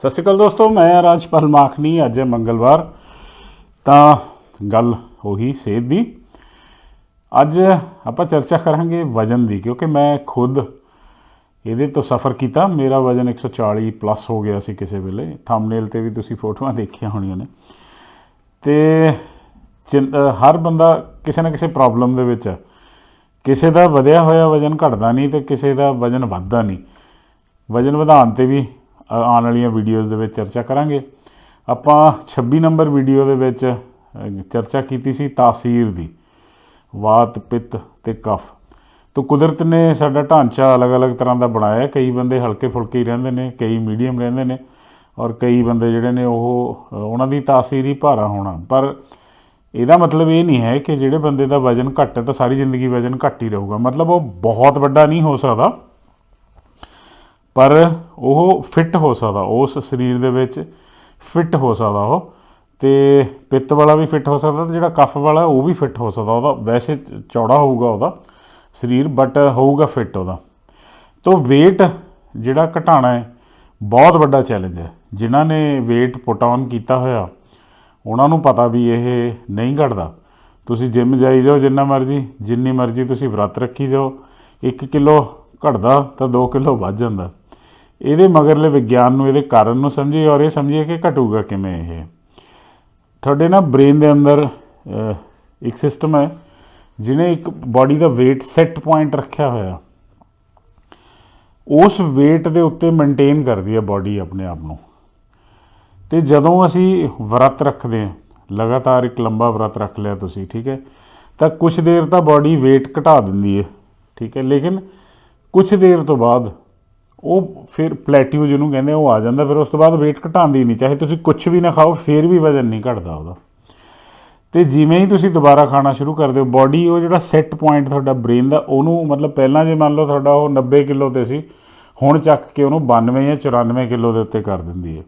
ਸਤਿ ਸ਼੍ਰੀ ਅਕਾਲ ਦੋਸਤੋ, ਮੈਂ ਰਾਜਪਾਲ ਮਾਖਣੀ, ਅੱਜ ਹੈ ਮੰਗਲਵਾਰ, ਤਾਂ ਗੱਲ ਹੋਈ ਸਿਹਤ ਦੀ। ਅੱਜ ਆਪਾਂ ਚਰਚਾ ਕਰਾਂਗੇ ਵਜਨ ਦੀ, ਕਿਉਂਕਿ ਮੈਂ ਖੁਦ ਇਹਦੇ ਤੋਂ ਸਫ਼ਰ ਕੀਤਾ। ਮੇਰਾ ਵਜਨ 140 ਪਲੱਸ ਹੋ ਗਿਆ ਸੀ ਕਿਸੇ ਵੇਲੇ। ਥੰਬਨੇਲ ਤੇ ਵੀ ਤੁਸੀਂ ਫੋਟੋਆਂ ਦੇਖੀਆਂ ਹੋਣੀਆਂ ਨੇ। ਤੇ ਜਿਨ- ਹਰ ਬੰਦਾ ਕਿਸੇ ਨਾ ਕਿਸੇ ਪ੍ਰੋਬਲਮ ਦੇ ਵਿੱਚ ਹੈ। ਕਿਸੇ ਦਾ ਵਧਿਆ ਹੋਇਆ ਵਜਨ ਘਟਦਾ ਨਹੀਂ ਤੇ ਕਿਸੇ ਦਾ ਵਜਨ ਵੱਧਦਾ ਨਹੀਂ। ਵਜਨ ਵਧਾਉਣ ਤੇ ਵੀ ਆਉਣ ਵਾਲੀਆਂ ਵੀਡੀਓਜ਼ ਦੇ ਵਿੱਚ ਚਰਚਾ ਕਰਾਂਗੇ। ਆਪਾਂ 26 ਨੰਬਰ ਵੀਡੀਓ ਦੇ ਵਿੱਚ ਚਰਚਾ ਕੀਤੀ ਸੀ ਤਾਸੀਰ ਦੀ। ਵਾਤ, ਪਿੱਤ ਤੇ ਕਫ। ਤੋ ਕੁਦਰਤ ਨੇ ਸਾਡਾ ਢਾਂਚਾ ਅਲੱਗ-ਅਲੱਗ ਤਰ੍ਹਾਂ ਦਾ ਬਣਾਇਆ। ਕਈ ਬੰਦੇ ਹਲਕੇ ਫੁਲਕੇ ਹੀ ਰਹਿੰਦੇ ਨੇ, ਕਈ ਮੀਡੀਅਮ ਰਹਿੰਦੇ ਨੇ ਔਰ ਕਈ ਬੰਦੇ ਜਿਹੜੇ ਨੇ ਉਹ ਉਹਨਾਂ ਦੀ ਤਾਸੀਰ ਹੀ ਭਾਰਾ ਹੋਣਾ। ਪਰ ਇਹਦਾ ਮਤਲਬ ਇਹ ਨਹੀਂ ਹੈ ਕਿ ਜਿਹੜੇ ਬੰਦੇ ਦਾ ਵਜਨ ਘੱਟ ਹੈ ਤਾਂ ਸਾਰੀ ਜ਼ਿੰਦਗੀ ਵਜਨ ਘੱਟ ਹੀ ਰਹੂਗਾ। ਮਤਲਬ ਉਹ ਬਹੁਤ ਵੱਡਾ ਨਹੀਂ ਹੋ ਸਕਦਾ। ਪਰ ਉਹ ਫਿੱਟ ਹੋ ਸਕਦਾ, ਉਸ ਸਰੀਰ ਦੇ ਵਿੱਚ ਫਿੱਟ ਹੋ ਸਕਦਾ ਉਹ। ਤੇ ਪਿੱਤ ਵਾਲਾ ਵੀ ਫਿੱਟ ਹੋ ਸਕਦਾ ਤੇ ਜਿਹੜਾ ਕਫ ਵਾਲਾ ਉਹ ਵੀ ਫਿੱਟ ਹੋ ਸਕਦਾ ਉਹਦਾ। ਵੈਸੇ ਚੌੜਾ ਹੋਊਗਾ ਉਹਦਾ ਸਰੀਰ ਬਟ ਹੋਊਗਾ ਫਿੱਟ ਉਹਦਾ। ਤੋ weight ਜਿਹੜਾ ਘਟਾਣਾ ਹੈ, ਬਹੁਤ ਵੱਡਾ ਚੈਲੰਜ ਹੈ। ਜਿਨ੍ਹਾਂ ਨੇ weight ਪੁਟ ਔਨ ਕੀਤਾ ਹੋਇਆ, ਉਹਨਾਂ ਨੂੰ ਪਤਾ ਵੀ ਇਹ ਨਹੀਂ ਘਟਦਾ। ਤੁਸੀਂ ਜਿਮ ਜਾਈ ਜਾਓ ਜਿੰਨਾ ਮਰਜ਼ੀ, ਜਿੰਨੀ ਮਰਜ਼ੀ ਤੁਸੀਂ ਵਰਤ ਰੱਖੀ ਜਾਓ। 1 ਕਿਲੋ ਘਟਦਾ ਤਾਂ 2 ਕਿਲੋ ਵੱਧ ਜਾਂਦਾ। ਇਹਦੇ ਮਗਰਲੇ ਵਿਗਿਆਨ ਨੂੰ, ਇਹਦੇ ਕਾਰਨ ਨੂੰ ਸਮਝੀਏ ਔਰ ਇਹ ਸਮਝੀਏ ਕਿ ਘਟੂਗਾ ਕਿਵੇਂ ਇਹ। ਤੁਹਾਡੇ ਨਾ ਬ੍ਰੇਨ ਦੇ ਅੰਦਰ ਇੱਕ ਸਿਸਟਮ ਹੈ ਜਿਹਨੇ ਇੱਕ ਬਾਡੀ ਦਾ weight ਸੈੱਟ ਪੁਆਇੰਟ ਰੱਖਿਆ ਹੋਇਆ। ਉਸ weight ਦੇ ਉੱਤੇ ਮੇਨਟੇਨ ਕਰਦੀ ਹੈ ਬਾਡੀ ਆਪਣੇ ਆਪ ਨੂੰ। ਤੇ ਜਦੋਂ ਅਸੀਂ ਵਰਤ ਰੱਖਦੇ ਹਾਂ, ਲਗਾਤਾਰ ਇੱਕ ਲੰਬਾ ਵਰਤ ਰੱਖ ਲਿਆ ਤੁਸੀਂ, ਠੀਕ ਹੈ, ਤਾਂ ਕੁਝ ਦੇਰ ਤਾਂ ਬਾਡੀ weight ਘਟਾ ਦਿੰਦੀ ਹੈ, ਠੀਕ ਹੈ, ਲੇਕਿਨ ਕੁਝ ਦੇਰ ਤੋਂ ਬਾਅਦ ਉਹ ਫਿਰ ਪਲੈਟਿਊ ਜਿਹਨੂੰ ਕਹਿੰਦੇ ਉਹ ਆ ਜਾਂਦਾ, ਫਿਰ ਉਸ ਤੋਂ ਬਾਅਦ weight ਘਟਾਉਂਦੀ ਨਹੀਂ, ਚਾਹੇ ਤੁਸੀਂ ਕੁਝ ਵੀ ਨਾ ਖਾਓ, ਫਿਰ ਵੀ ਵਜ਼ਨ ਨਹੀਂ ਘਟਦਾ ਉਹਦਾ। ਤੇ ਜਿਵੇਂ ਹੀ ਤੁਸੀਂ ਦੁਬਾਰਾ ਖਾਣਾ ਸ਼ੁਰੂ ਕਰਦੇ ਹੋ ਬਾਡੀ ਉਹ ਜਿਹੜਾ ਸੈੱਟ ਪੁਆਇੰਟ ਤੁਹਾਡਾ ਬ੍ਰੇਨ ਦਾ, ਉਹਨੂੰ ਮਤਲਬ ਪਹਿਲਾਂ ਜੇ ਮੰਨ ਲਓ ਤੁਹਾਡਾ ਉਹ 90 ਕਿਲੋ ਤੇ ਸੀ, ਹੁਣ ਚੱਕ ਕੇ ਉਹਨੂੰ 92 ਜਾਂ 94 ਕਿਲੋ ਦੇ ਉੱਤੇ ਕਰ ਦਿੰਦੀ ਹੈ।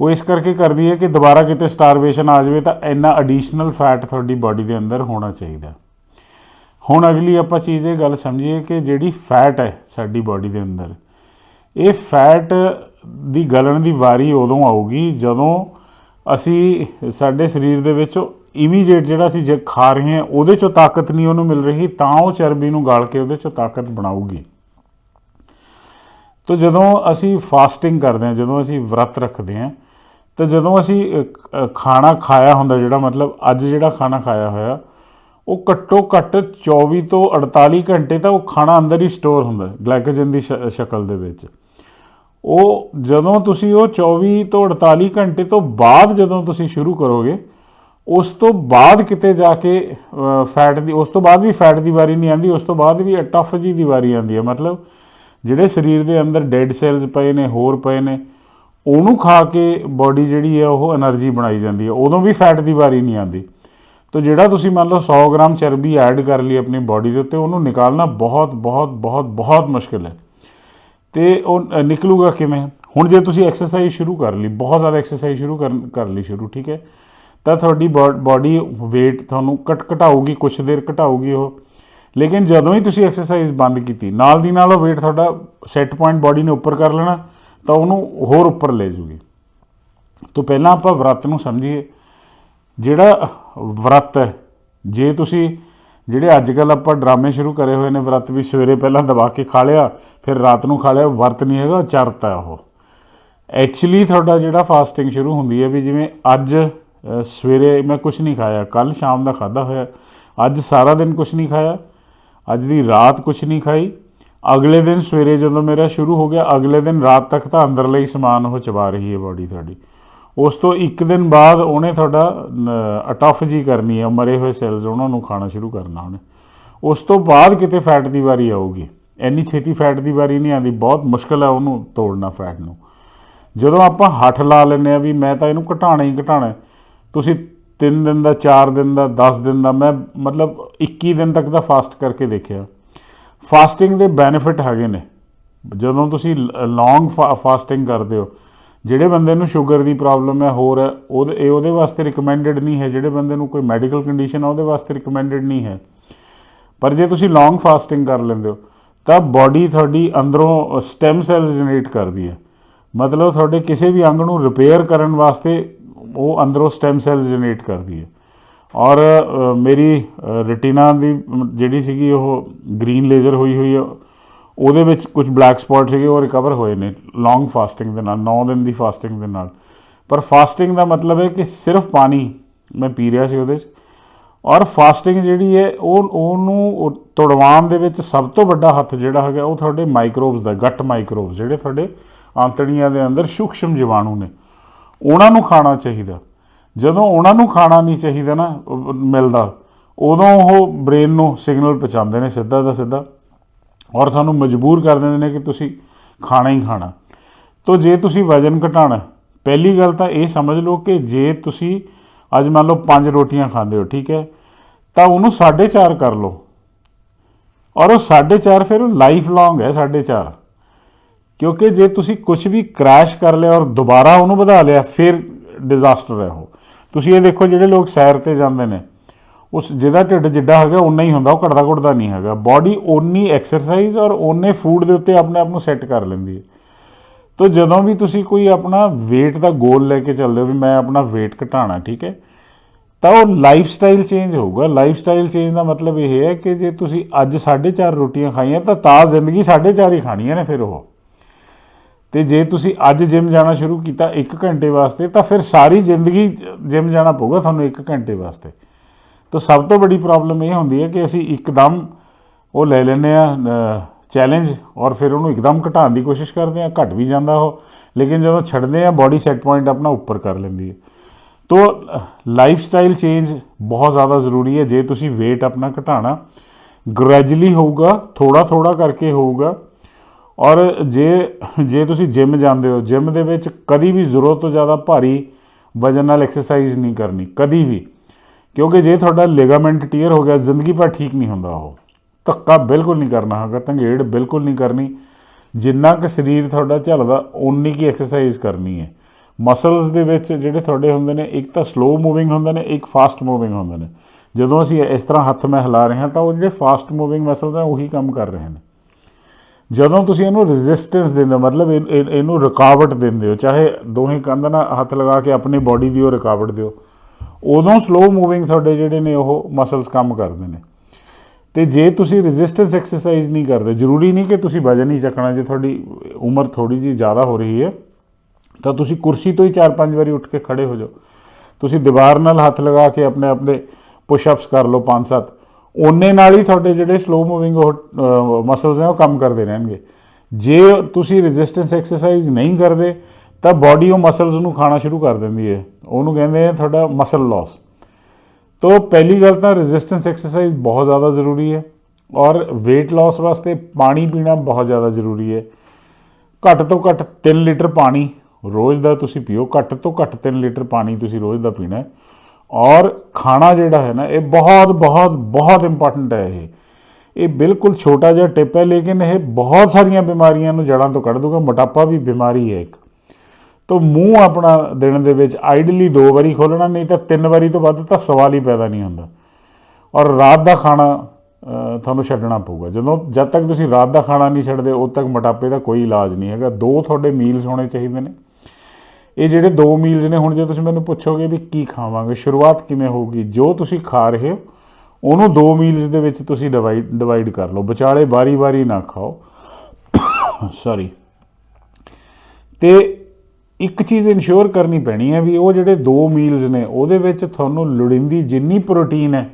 ਉਹ ਇਸ ਕਰਕੇ ਕਰਦੀ ਹੈ ਕਿ ਦੁਬਾਰਾ ਕਿਤੇ ਸਟਾਰਵੇਸ਼ਨ ਆ ਜਾਵੇ, ਤਾਂ ਇੰਨਾ ਐਡੀਸ਼ਨਲ ਫੈਟ ਤੁਹਾਡੀ ਬਾਡੀ ਦੇ ਅੰਦਰ ਹੋਣਾ ਚਾਹੀਦਾ ਹੁਣ ਅਗਲੀ ਆਪਾਂ ਚੀਜ਼ ਇਹ ਗੱਲ ਸਮਝੀਏ ਕਿ ਜਿਹੜੀ ਫੈਟ ਹੈ ਸਾਡੀ ਬਾਡੀ ਦੇ ਅੰਦਰ ਇਹ ਫੈਟ ਦੀ ਗਲਣ ਦੀ ਵਾਰੀ ਉਦੋਂ ਆਊਗੀ ਜਦੋਂ ਅਸੀਂ ਸਾਡੇ ਸਰੀਰ ਦੇ ਵਿੱਚ ਇਮੀਡੀਏਟ ਜਿਹੜਾ ਅਸੀਂ ਜੇ ਖਾ ਰਹੇ ਹਾਂ, ਉਹਦੇ ਚੋਂ ਤਾਕਤ ਨਹੀਂ ਉਹਨੂੰ ਮਿਲ ਰਹੀ, ਤਾਂ ਉਹ ਚਰਬੀ ਨੂੰ ਗਾਲ ਕੇ ਉਹਦੇ ਚੋਂ ਤਾਕਤ ਬਣਾਊਗੀ। ਤੋ ਜਦੋਂ ਅਸੀਂ ਫਾਸਟਿੰਗ ਕਰਦੇ ਹਾਂ, ਜਦੋਂ ਅਸੀਂ ਵਰਤ ਰੱਖਦੇ ਹਾਂ, ਤਾਂ ਜਦੋਂ ਅਸੀਂ ਖਾਣਾ ਖਾਇਆ ਹੁੰਦਾ, ਜਿਹੜਾ ਮਤਲਬ ਅੱਜ ਜਿਹੜਾ ਖਾਣਾ ਖਾਇਆ ਹੋਇਆ, ਉਹ ਘੱਟੋ ਘੱਟ 24 ਤੋਂ 48 ਘੰਟੇ ਤਾਂ ਉਹ ਖਾਣਾ ਅੰਦਰ ਹੀ ਸਟੋਰ ਹੁੰਦਾ ਗਲਾਈਕੋਜਨ ਦੀ ਸ਼ਕਲ ਦੇ ਵਿੱਚ। ਉਹ ਜਦੋਂ ਤੁਸੀਂ ਉਹ 24 ਤੋਂ 48 ਘੰਟੇ ਤੋਂ ਬਾਅਦ ਜਦੋਂ ਤੁਸੀਂ ਸ਼ੁਰੂ ਕਰੋਗੇ, ਉਸ ਤੋਂ ਬਾਅਦ ਕਿਤੇ ਜਾ ਕੇ ਫੈਟ ਦੀ, ਉਸ ਤੋਂ ਬਾਅਦ ਵੀ ਫੈਟ ਦੀ ਵਾਰੀ ਨਹੀਂ ਆਉਂਦੀ, ਉਸ ਤੋਂ ਬਾਅਦ ਵੀ ਅਟਫ ਜੀ ਦੀ ਵਾਰੀ ਆਉਂਦੀ ਹੈ। ਮਤਲਬ ਜਿਹੜੇ ਸਰੀਰ ਦੇ ਅੰਦਰ ਡੈੱਡ ਸੈਲਸ ਪਏ ਨੇ, ਹੋਰ ਪਏ ਨੇ, ਉਹਨੂੰ ਖਾ ਕੇ ਬਾਡੀ ਜਿਹੜੀ ਹੈ ਉਹ એનર્ਜੀ ਬਣਾਈ ਜਾਂਦੀ ਹੈ। ਉਦੋਂ ਵੀ ਫੈਟ ਦੀ ਵਾਰੀ ਨਹੀਂ ਆਉਂਦੀ। ਤੋ ਜਿਹੜਾ ਤੁਸੀਂ ਮੰਨ ਲਓ 100 ਗ੍ਰਾਮ ਚਰਬੀ ਐਡ ਕਰ ਲਈ ਆਪਣੀ ਬਾਡੀ ਦੇ ਉੱਤੇ, ਉਹਨੂੰ ਨਿਕਾਲਣਾ ਬਹੁਤ ਬਹੁਤ ਬਹੁਤ ਬਹੁਤ ਮੁਸ਼ਕਿਲ ਹੈ। ਤੇ ਉਹ ਨਿਕਲੂਗਾ ਕਿਵੇਂ? ਹੁਣ ਜੇ ਤੁਸੀਂ ਐਕਸਰਸਾਈਜ਼ ਸ਼ੁਰੂ ਕਰ ਲਈ, ਬਹੁਤ ਜ਼ਿਆਦਾ ਐਕਸਰਸਾਈਜ਼ ਸ਼ੁਰੂ ਕਰ ਕਰ ਲਈ ਸ਼ੁਰੂ, ਠੀਕ ਹੈ? ਤਾਂ ਤੁਹਾਡੀ ਬਾਡੀ weight ਤੁਹਾਨੂੰ ਘਟ, ਘਟਾਊਗੀ, ਕੁਛ ਦੇਰ ਘਟਾਊਗੀ ਉਹ। ਲੇਕਿਨ ਜਦੋਂ ਹੀ ਤੁਸੀਂ ਐਕਸਰਸਾਈਜ਼ ਬੰਦ ਕੀਤੀ, ਨਾਲ ਦੀ ਨਾਲ ਉਹ weight ਤੁਹਾਡਾ ਸੈੱਟ ਪੁਆਇੰਟ ਬਾਡੀ ਨੇ ਉੱਪਰ ਕਰ ਲੈਣਾ, ਤਾਂ ਉਹਨੂੰ ਹੋਰ ਉੱਪਰ ਲੈ ਜੂਗੀ। ਤੋਂ ਪਹਿਲਾਂ ਆਪਾਂ ਵਰਤ ਨੂੰ ਸਮਝੀਏ। ਜਿਹੜਾ ਵਰਤ ਹੈ, ਜੇ ਤੁਸੀਂ ਜਿਹੜੇ ਅੱਜ ਕੱਲ ਆਪਾਂ ਡਰਾਮੇ ਸ਼ੁਰੂ ਕਰੇ ਹੋਏ ਨੇ, ਵਰਤ ਵੀ ਸਵੇਰੇ ਪਹਿਲਾਂ ਦਬਾ ਕੇ ਖਾ ਲਿਆ, ਫਿਰ ਰਾਤ ਨੂੰ ਖਾ ਲਿਆ, ਵਰਤ ਨਹੀਂ ਹੈਗਾ ਚਰਤ ਹੈ ਉਹ। ਐਕਚੁਅਲੀ ਤੁਹਾਡਾ ਜਿਹੜਾ ਫਾਸਟਿੰਗ ਸ਼ੁਰੂ ਹੁੰਦੀ ਹੈ ਵੀ ਜਿਵੇਂ ਅੱਜ ਸਵੇਰੇ ਮੈਂ ਕੁਝ ਨਹੀਂ ਖਾਇਆ ਕੱਲ ਸ਼ਾਮ ਦਾ ਖਾਦਾ ਹੋਇਆ, ਅੱਜ ਸਾਰਾ ਦਿਨ ਕੁਝ ਨਹੀਂ ਖਾਇਆ, ਅੱਜ ਦੀ ਰਾਤ ਕੁਝ ਨਹੀਂ ਖਾਈ, ਅਗਲੇ ਦਿਨ ਸਵੇਰੇ ਜਦੋਂ ਮੇਰਾ ਸ਼ੁਰੂ ਹੋ ਗਿਆ, ਅਗਲੇ ਦਿਨ ਰਾਤ ਤੱਕ ਤਾਂ ਅੰਦਰਲੇ ਹੀ ਸਮਾਨ ਉਹ ਚਬਾ ਰਹੀ ਹੈ ਬਾਡੀ ਤੁਹਾਡੀ। ਉਸ ਤੋਂ ਇੱਕ ਦਿਨ ਬਾਅਦ ਉਹਨੇ ਤੁਹਾਡਾ ਅਟੋਫਜੀ ਕਰਨੀ ਹੈ, ਮਰੇ ਹੋਏ ਸੈਲਸ, ਉਹਨਾਂ ਨੂੰ ਖਾਣਾ ਸ਼ੁਰੂ ਕਰਨਾ ਉਹਨੇ। ਉਸ ਤੋਂ ਬਾਅਦ ਕਿਤੇ ਫੈਟ ਦੀ ਵਾਰੀ ਆਊਗੀ। ਇੰਨੀ ਛੇਤੀ ਫੈਟ ਦੀ ਵਾਰੀ ਨਹੀਂ ਆਉਂਦੀ, ਬਹੁਤ ਮੁਸ਼ਕਲ ਹੈ ਉਹਨੂੰ ਤੋੜਨਾ ਫੈਟ ਨੂੰ। ਜਦੋਂ ਆਪਾਂ ਹੱਠ ਲਾ ਲੈਂਦੇ ਆ ਵੀ ਮੈਂ ਤਾਂ ਇਹਨੂੰ ਘਟਾਣਾ ਹੀ ਘਟਾਣਾ ਤੁਸੀਂ 3 ਦਿਨ ਦਾ 4 ਦਿਨ ਦਾ 10 ਦਿਨ ਦਾ, ਮੈਂ ਮਤਲਬ 21 ਦਿਨ ਤੱਕ ਦਾ ਫਾਸਟ ਕਰਕੇ ਦੇਖਿਆ। ਫਾਸਟਿੰਗ ਦੇ ਬੈਨੀਫਿਟ ਹੈਗੇ ਨੇ। ਜਦੋਂ ਤੁਸੀਂ ਲੌਂਗ ਫਾਸਟਿੰਗ ਕਰਦੇ ਹੋ ਜਿਹੜੇ ਬੰਦੇ ਨੂੰ ਸ਼ੂਗਰ ਦੀ ਪ੍ਰੋਬਲਮ ਹੈ, ਹੋਰ ਹੈ, ਉਹਦੇ ਇਹ ਉਹਦੇ ਵਾਸਤੇ ਰਿਕਮੈਂਡਡ ਨਹੀਂ ਹੈ। ਜਿਹੜੇ ਬੰਦੇ ਨੂੰ ਕੋਈ ਮੈਡੀਕਲ ਕੰਡੀਸ਼ਨ ਆ ਉਹਦੇ ਵਾਸਤੇ ਰਿਕਮੈਂਡਡ ਨਹੀਂ ਹੈ। ਪਰ ਜੇ ਤੁਸੀਂ ਲੌਂਗ ਫਾਸਟਿੰਗ ਕਰ ਲੈਂਦੇ ਹੋ, ਤਾਂ ਬਾਡੀ ਤੁਹਾਡੀ ਅੰਦਰੋਂ ਸਟੈਮ ਸੈਲਸ ਜਨਰੇਟ ਕਰਦੀ ਹੈ। ਮਤਲਬ ਤੁਹਾਡੇ ਕਿਸੇ ਵੀ ਅੰਗ ਨੂੰ ਰਿਪੇਅਰ ਕਰਨ ਵਾਸਤੇ ਉਹ ਅੰਦਰੋਂ ਸਟੈਮ ਸੈਲ ਜਨਰੇਟ ਕਰਦੀ ਹੈ। ਔਰ ਮੇਰੀ ਰੈਟੀਨਾ ਦੀ ਜਿਹੜੀ ਸੀਗੀ ਉਹ ਗ੍ਰੀਨ ਲੇਜ਼ਰ ਹੋਈ ਹੋਈ ਹੈ ਉਹਦੇ ਵਿੱਚ ਕੁਝ ਬਲੈਕ ਸਪੌਟ ਸੀਗੇ, ਉਹ ਰਿਕਵਰ ਹੋਏ ਨੇ ਲੌਂਗ ਫਾਸਟਿੰਗ ਦੇ ਨਾਲ 9 ਦਿਨ ਦੀ ਫਾਸਟਿੰਗ ਦੇ ਨਾਲ। ਪਰ ਫਾਸਟਿੰਗ ਦਾ ਮਤਲਬ ਹੈ ਕਿ ਸਿਰਫ ਪਾਣੀ ਮੈਂ ਪੀ ਰਿਹਾ ਸੀ ਉਹਦੇ 'ਚ। ਔਰ ਫਾਸਟਿੰਗ ਜਿਹੜੀ ਹੈ, ਉਹ, ਉਹਨੂੰ ਤੋੜਵਾਉਣ ਦੇ ਵਿੱਚ ਸਭ ਤੋਂ ਵੱਡਾ ਹੱਥ ਜਿਹੜਾ ਹੈਗਾ, ਉਹ ਤੁਹਾਡੇ ਮਾਈਕਰੋਬਸ ਦਾ ਗੱਟ ਮਾਈਕਰੋਬਸ ਜਿਹੜੇ ਤੁਹਾਡੇ ਆਂਤੜੀਆਂ ਦੇ ਅੰਦਰ ਸੂਖਸ਼ਮ ਜੀਵਾਣੂ ਨੇ। ਉਹਨਾਂ ਨੂੰ ਖਾਣਾ ਚਾਹੀਦਾ। ਜਦੋਂ ਉਹਨਾਂ ਨੂੰ ਖਾਣਾ ਨਹੀਂ ਚਾਹੀਦਾ ਨਾ ਮਿਲਦਾ, ਉਦੋਂ ਉਹ ਬ੍ਰੇਨ ਨੂੰ ਸਿਗਨਲ ਪਹੁੰਚਾਉਂਦੇ ਨੇ ਸਿੱਧਾ ਦਾ ਸਿੱਧਾ। ਔਰ ਤੁਹਾਨੂੰ ਮਜਬੂਰ ਕਰ ਦਿੰਦੇ ਨੇ ਕਿ ਤੁਸੀਂ ਖਾਣਾ ਹੀ ਖਾਣਾ। ਤੋ ਜੇ ਤੁਸੀਂ ਵਜਨ ਘਟਾਉਣਾ ਪਹਿਲੀ ਗੱਲ ਤਾਂ ਇਹ ਸਮਝ ਲਓ ਕਿ ਜੇ ਤੁਸੀਂ ਅੱਜ ਮੰਨ ਲਓ ਪੰਜ ਰੋਟੀਆਂ ਖਾਂਦੇ ਹੋ, ਠੀਕ ਹੈ, ਤਾਂ ਉਹਨੂੰ 4.5 ਕਰ ਲਓ। ਔਰ ਉਹ 4.5 ਫਿਰ ਲਾਈਫ ਲੌਂਗ ਹੈ 4.5 ਕਿਉਂਕਿ ਜੇ ਤੁਸੀਂ ਕੁਝ ਵੀ ਕ੍ਰੈਸ਼ ਕਰ ਲਿਆ ਔਰ ਦੁਬਾਰਾ ਉਹਨੂੰ ਵਧਾ ਲਿਆ, ਫਿਰ ਡਿਜ਼ਾਸਟਰ ਹੈ ਉਹ। ਤੁਸੀਂ ਇਹ ਦੇਖੋ ਜਿਹੜੇ ਲੋਕ ਸੈਰ ਤੇ ਜਾਂਦੇ ਨੇ ਉਸ ਜਿਹਦਾ ਢਿੱਡ ਜਿੱਡਾ ਹੈਗਾ ਉਨਾ ਹੀ ਹੁੰਦਾ, ਉਹ ਘਟਦਾ ਘਟਦਾ ਨਹੀਂ ਹੈਗਾ। ਬਾਡੀ ਓਨੀ ਐਕਸਰਸਾਈਜ਼ ਔਰ ਓਨੇ ਫੂਡ ਦੇ ਉੱਤੇ ਆਪਣੇ ਆਪ ਨੂੰ ਸੈੱਟ ਕਰ ਲੈਂਦੀ ਹੈ। ਤੋ ਜਦੋਂ ਵੀ ਤੁਸੀਂ ਕੋਈ ਆਪਣਾ weight ਦਾ ਗੋਲ ਲੈ ਕੇ ਚੱਲਦੇ ਹੋ ਵੀ ਮੈਂ ਆਪਣਾ weight ਘਟਾਉਣਾ ਠੀਕ ਹੈ, ਤਾਂ ਉਹ ਲਾਈਫ ਸਟਾਈਲ ਚੇਂਜ ਹੋਊਗਾ। ਲਾਈਫ ਸਟਾਈਲ ਚੇਂਜ ਦਾ ਮਤਲਬ ਇਹ ਹੈ ਕਿ ਜੇ ਤੁਸੀਂ ਅੱਜ 4.5 ਰੋਟੀਆਂ ਖਾਈਆਂ, ਤਾਂ ਤਾਂ ਜ਼ਿੰਦਗੀ 4.5 ਹੀ ਖਾਣੀਆਂ ਨੇ ਫਿਰ ਉਹ। ਤੇ ਜੇ ਤੁਸੀਂ ਅੱਜ ਜਿਮ ਜਾਣਾ ਸ਼ੁਰੂ ਕੀਤਾ 1 ਘੰਟੇ ਵਾਸਤੇ, ਤਾਂ ਫਿਰ ਸਾਰੀ ਜ਼ਿੰਦਗੀ ਜਿਮ ਜਾਣਾ ਪਊਗਾ ਤੁਹਾਨੂੰ 1 ਘੰਟੇ ਵਾਸਤੇ। ਤਾਂ ਸਭ ਤੋਂ ਵੱਡੀ ਪ੍ਰੋਬਲਮ ਇਹ ਹੁੰਦੀ ਹੈ ਕਿ ਅਸੀਂ ਇੱਕਦਮ ਉਹ ਲੈ ਲੈਂਦੇ ਆ ਚੈਲੰਜ ਔਰ ਫਿਰ ਉਹਨੂੰ ਇੱਕਦਮ ਘਟਾਉਣ ਦੀ ਕੋਸ਼ਿਸ਼ ਕਰਦੇ ਆ ਘਟ ਵੀ ਜਾਂਦਾ ਉਹ। ਲੇਕਿਨ ਜਦੋਂ ਛੱਡਦੇ ਆ ਬਾਡੀ ਸੈੱਟ ਪੁਆਇੰਟ ਆਪਣਾ ਉੱਪਰ ਕਰ ਲੈਂਦੀ ਹੈ। ਤੋ ਲਾਈਫ ਸਟਾਈਲ ਚੇਂਜ ਬਹੁਤ ਜ਼ਿਆਦਾ ਜ਼ਰੂਰੀ ਹੈ। ਜੇ ਤੁਸੀਂ weight ਆਪਣਾ ਘਟਾਣਾ ਗ੍ਰੈਜੂਅਲੀ ਹੋਊਗਾ ਥੋੜਾ ਥੋੜਾ ਕਰਕੇ ਹੋਊਗਾ। ਔਰ ਜੇ ਜੇ ਤੁਸੀਂ ਜਿਮ ਜਾਂਦੇ ਹੋ ਜਿਮ ਦੇ ਵਿੱਚ ਕਦੀ ਵੀ ਜ਼ਰੂਰਤ ਤੋਂ ਜ਼ਿਆਦਾ ਭਾਰੀ ਵਜਨ ਨਾਲ ਐਕਸਰਸਾਈਜ਼ ਨਹੀਂ ਕਰਨੀ, ਕਦੀ ਵੀ। ਕਿਉਂਕਿ ਜੇ ਤੁਹਾਡਾ ਲਿਗਾਮੈਂਟ ਟੀਅਰ ਹੋ ਗਿਆ, ਜ਼ਿੰਦਗੀ ਭਰ ਠੀਕ ਨਹੀਂ ਹੁੰਦਾ ਉਹ। ਧੱਕਾ ਬਿਲਕੁਲ ਨਹੀਂ ਕਰਨਾ ਹੈਗਾ ਤੰਗੇੜ ਬਿਲਕੁਲ ਨਹੀਂ ਕਰਨੀ। ਜਿੰਨਾ ਕਿ ਸਰੀਰ ਤੁਹਾਡਾ ਝੱਲਦਾ ਓਨੀ ਕੀ ਐਕਸਰਸਾਈਜ਼ ਕਰਨੀ ਹੈ। ਮਸਲਸ ਦੇ ਵਿੱਚ ਜਿਹੜੇ ਤੁਹਾਡੇ ਹੁੰਦੇ ਨੇ, ਇੱਕ ਤਾਂ ਸਲੋ ਮੂਵਿੰਗ ਹੁੰਦੇ ਨੇ, ਇੱਕ ਫਾਸਟ ਮੂਵਿੰਗ ਹੁੰਦੇ ਨੇ। ਜਦੋਂ ਅਸੀਂ ਇਸ ਤਰ੍ਹਾਂ ਹੱਥ ਮੈਂ ਹਿਲਾ ਰਹੇ ਹਾਂ ਤਾਂ ਉਹ ਜਿਹੜੇ ਫਾਸਟ ਮੂਵਿੰਗ ਮਸਲਸ ਆ, ਉਹੀ ਕੰਮ ਕਰ ਰਹੇ ਨੇ। ਜਦੋਂ ਤੁਸੀਂ ਇਹਨੂੰ ਰੈਜ਼ਿਸਟੈਂਸ ਦਿੰਦੇ ਹੋ, ਮਤਲਬ ਇਹ- ਇਹਨੂੰ ਰੁਕਾਵਟ ਦਿੰਦੇ ਹੋ, ਚਾਹੇ ਦੋਹੇ ਕੰਧ ਨਾਲ ਹੱਥ ਲਗਾ ਕੇ ਆਪਣੀ ਬਾਡੀ ਦੀ ਉਹ ਰੁਕਾਵਟ ਦਿਓ ਉਦੋਂ ਸਲੋ ਮੂਵਿੰਗ ਤੁਹਾਡੇ ਜਿਹੜੇ ਨੇ ਉਹ ਮਸਲਸ ਕੰਮ ਕਰਦੇ ਨੇ। ਤੇ ਜੇ ਤੁਸੀਂ ਰੈਜ਼ਿਸਟੈਂਸ ਐਕਸਰਸਾਈਜ਼ ਨਹੀਂ ਕਰਦੇ ਜ਼ਰੂਰੀ ਨਹੀਂ ਕਿ ਤੁਸੀਂ ਵਜਨ ਹੀ ਚੱਕਣਾ, ਜੇ ਤੁਹਾਡੀ ਉਮਰ ਥੋੜੀ ਜੀ ਜ਼ਿਆਦਾ ਹੋ ਰਹੀ ਹੈ, ਤਾਂ ਤੁਸੀਂ ਕੁਰਸੀ ਤੋਂ ਹੀ 4-5 ਵਾਰੀ ਉੱਠ ਕੇ ਖੜੇ ਹੋ ਜਾਓ। ਤੁਸੀਂ ਦੀਵਾਰ ਨਾਲ ਹੱਥ ਲਗਾ ਕੇ ਆਪਣੇ ਆਪਣੇ ਪੁਸ਼-ਅਪਸ ਕਰ ਲਓ 5-7 ਓਨੇ ਨਾਲ ਹੀ ਤੁਹਾਡੇ ਜਿਹੜੇ ਸਲੋ ਮੂਵਿੰਗ ਉਹ ਮਸਲਸ ਨੇ ਉਹ ਕੰਮ ਕਰਦੇ ਰਹਿਣਗੇ। ਜੇ ਤੁਸੀਂ ਰੈਜ਼ਿਸਟੈਂਸ ਐਕਸਰਸਾਈਜ਼ ਨਹੀਂ ਕਰਦੇ ਤਾਂ ਬਾਡੀ ਉਹ ਮਸਲਸ ਨੂੰ ਖਾਣਾ ਸ਼ੁਰੂ ਕਰ ਦਿੰਦੀ ਹੈ। ਉਹਨੂੰ ਕਹਿੰਦੇ ਆ ਤੁਹਾਡਾ ਮਸਲ ਲਾਸ ਤੋ ਪਹਿਲੀ ਗੱਲ ਤਾਂ ਰੈਜ਼ਿਸਟੈਂਸ ਐਕਸਰਸਾਈਜ਼ ਬਹੁਤ ਜ਼ਿਆਦਾ ਜ਼ਰੂਰੀ ਹੈ ਔਰ weight loss ਵਾਸਤੇ ਪਾਣੀ ਪੀਣਾ ਬਹੁਤ ਜ਼ਿਆਦਾ ਜ਼ਰੂਰੀ ਹੈ। ਘੱਟ ਤੋਂ ਘੱਟ 3 ਲੀਟਰ ਪਾਣੀ ਰੋਜ਼ ਦਾ ਤੁਸੀਂ ਪੀਓ। ਘੱਟ ਤੋਂ ਘੱਟ 3 ਲੀਟਰ ਪਾਣੀ ਤੁਸੀਂ ਰੋਜ਼ ਦਾ ਪੀਣਾ ਹੈ। ਔਰ ਖਾਣਾ ਜਿਹੜਾ ਹੈ ਨਾ, ਇਹ ਬਹੁਤ ਬਹੁਤ ਬਹੁਤ ਇੰਪੋਰਟੈਂਟ ਹੈ ਇਹ। ਇਹ ਬਿਲਕੁਲ ਛੋਟਾ ਜਿਹਾ ਟਿਪ ਹੈ, ਲੇਕਿਨ ਇਹ ਬਹੁਤ ਸਾਰੀਆਂ ਬਿਮਾਰੀਆਂ ਨੂੰ ਜੜਾਂ ਤੋਂ ਕੱਢ ਦੂਗਾ ਮੋਟਾਪਾ ਵੀ ਬਿਮਾਰੀ ਹੈ ਇੱਕ। ਤੋ ਮੂੰਹ ਆਪਣਾ ਦਿਨ ਦੇ ਵਿੱਚ ਆਈਡਲੀ ਦੋ ਵਾਰੀ ਖੋਲਣਾ, ਨਹੀਂ ਤਾਂ ਤਿੰਨ ਵਾਰੀ ਤੋਂ ਵੱਧ ਤਾਂ ਸਵਾਲ ਹੀ ਪੈਦਾ ਨਹੀਂ ਹੁੰਦਾ। ਔਰ ਰਾਤ ਦਾ ਖਾਣਾ ਤੁਹਾਨੂੰ ਛੱਡਣਾ ਪਊਗਾ। ਜਦੋਂ, ਜਦ ਤੱਕ ਤੁਸੀਂ ਰਾਤ ਦਾ ਖਾਣਾ ਨਹੀਂ ਛੱਡਦੇ, ਉਦ ਤੱਕ ਮੋਟਾਪੇ ਦਾ ਕੋਈ ਇਲਾਜ ਨਹੀਂ ਹੈਗਾ। ਦੋ ਤੁਹਾਡੇ ਮੀਲਸ ਹੋਣੇ ਚਾਹੀਦੇ ਨੇ। ਇਹ ਜਿਹੜੇ ਦੋ ਮੀਲਸ ਨੇ, ਹੁਣ ਜੇ ਤੁਸੀਂ ਮੈਨੂੰ ਪੁੱਛੋਗੇ ਵੀ ਕੀ ਖਾਵਾਂਗੇ, ਸ਼ੁਰੂਆਤ ਕਿਵੇਂ ਹੋਊਗੀ, ਜੋ ਤੁਸੀਂ ਖਾ ਰਹੇ ਹੋ, ਉਹਨੂੰ ਦੋ ਮੀਲਸ ਦੇ ਵਿੱਚ ਤੁਸੀਂ ਡਿਵਾਈਡ ਡਿਵਾਈਡ ਕਰ ਲਓ। ਵਿਚਾਲੇ ਵਾਰੀ-ਵਾਰੀ ਨਾ ਖਾਓ। ਸੌਰੀ ਤੇ ਇੱਕ ਚੀਜ਼ ਇਨਸ਼ੋਰ ਕਰਨੀ ਪੈਣੀ ਹੈ ਵੀ ਉਹ ਜਿਹੜੇ ਦੋ ਮੀਲਸ ਨੇ, ਉਹਦੇ ਵਿੱਚ ਤੁਹਾਨੂੰ ਲੋੜੀਂਦੀ ਜਿੰਨੀ ਪ੍ਰੋਟੀਨ ਹੈ,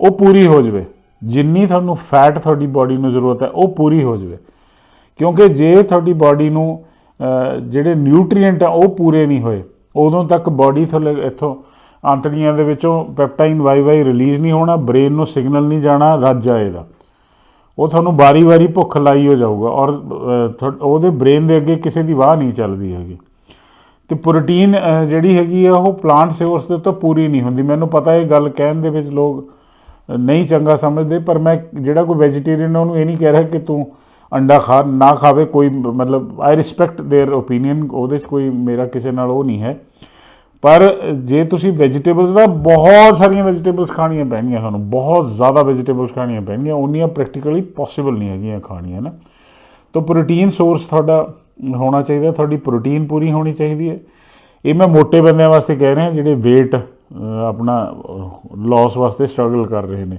ਉਹ ਪੂਰੀ ਹੋ ਜਾਵੇ। ਜਿੰਨੀ ਤੁਹਾਨੂੰ ਫੈਟ ਤੁਹਾਡੀ ਬਾਡੀ ਨੂੰ ਜ਼ਰੂਰਤ ਹੈ, ਉਹ ਪੂਰੀ ਹੋ ਜਾਵੇ। ਕਿਉਂਕਿ ਜੇ ਤੁਹਾਡੀ ਬਾਡੀ ਨੂੰ ਜਿਹੜੇ ਨਿਊਟ੍ਰੀਐਂਟ ਆ, ਉਹ ਪੂਰੇ ਨਹੀਂ ਹੋਏ, ਉਦੋਂ ਤੱਕ ਬਾਡੀ ਥੱਲੇ ਇੱਥੋਂ ਆਂਤੜੀਆਂ ਦੇ ਵਿੱਚੋਂ ਪੈਪਟਾਈਨ ਵਾਈ ਵਾਈ ਰਿਲੀਜ਼ ਨਹੀਂ ਹੋਣਾ ਬ੍ਰੇਨ ਨੂੰ ਸਿਗਨਲ ਨਹੀਂ ਜਾਣਾ, ਰੱਜ ਜਾਏਗਾ। ਉਹ ਤੁਹਾਨੂੰ ਵਾਰੀ-ਵਾਰੀ ਭੁੱਖ ਲਾਈ ਹੋ ਜਾਊਗਾ ਔਰ ਉਹਦੇ ਬ੍ਰੇਨ ਦੇ ਅੱਗੇ ਕਿਸੇ ਦੀ ਵਾਹ ਨਹੀਂ ਚੱਲਦੀ ਹੈਗੀ। ਤੇ ਪ੍ਰੋਟੀਨ ਅਹ, ਜਿਹੜੀ ਹੈਗੀ ਆ ਉਹ ਪਲਾਂਟ ਸੋਰਸ ਦੇ ਤੋਂ ਪੂਰੀ ਨਹੀਂ ਹੁੰਦੀ ਮੈਨੂੰ ਪਤਾ ਇਹ ਗੱਲ ਕਹਿਣ ਦੇ ਵਿੱਚ ਲੋਕ ਅਹ, ਨਹੀਂ ਚੰਗਾ ਸਮਝਦੇ ਪਰ ਮੈਂ ਜਿਹੜਾ ਕੋਈ ਵੈਜੀਟੇਰੀਅਨ ਹੈ ਉਹਨੂੰ ਇਹ ਨਹੀਂ ਕਹਿ ਰਿਹਾ ਕਿ ਤੂੰ ਅੰਡਾ ਖਾ ਨਾ ਖਾਵੇ ਕੋਈ ਮਤਲਬ ਆਈ ਰਿਸਪੈਕਟ देयर ਓਪੀਨੀਅਨ ਉਹਦੇ 'ਚ ਕੋਈ ਮੇਰਾ ਕਿਸੇ ਨਾਲ ਉਹ ਨਹੀਂ ਹੈ ਪਰ ਜੇ ਤੁਸੀਂ ਵੈਜੀਟੇਬਲਸ ਦਾ ਬਹੁਤ ਸਾਰੀਆਂ ਵੈਜੀਟੇਬਲਸ ਖਾਣੀਆਂ ਪੈਣਗੀਆਂ ਤੁਹਾਨੂੰ ਬਹੁਤ ਜ਼ਿਆਦਾ ਵੈਜੀਟੇਬਲਸ ਖਾਣੀਆਂ ਪੈਣਗੀਆਂ ਉਹਨੀਆਂ ਪ੍ਰੈਕਟੀਕਲੀ ਪੋਸੀਬਲ ਨਹੀਂ ਹੈਗੀਆਂ ਖਾਣੀਆਂ ਨਾ ਤਾਂ ਪ੍ਰੋਟੀਨ ਸੋਰਸ ਤੁਹਾਡਾ ਹੋਣਾ ਚਾਹੀਦਾ ਤੁਹਾਡੀ ਪ੍ਰੋਟੀਨ ਪੂਰੀ ਹੋਣੀ ਚਾਹੀਦੀ ਹੈ। ਇਹ ਮੈਂ ਮੋਟੇ ਬੰਦਿਆਂ ਵਾਸਤੇ ਕਹਿ ਰਿਹਾ, ਜਿਹੜੇ weight ਆਪਣਾ ਲਾਸ ਵਾਸਤੇ ਸਟਰਗਲ ਕਰ ਰਹੇ ਨੇ।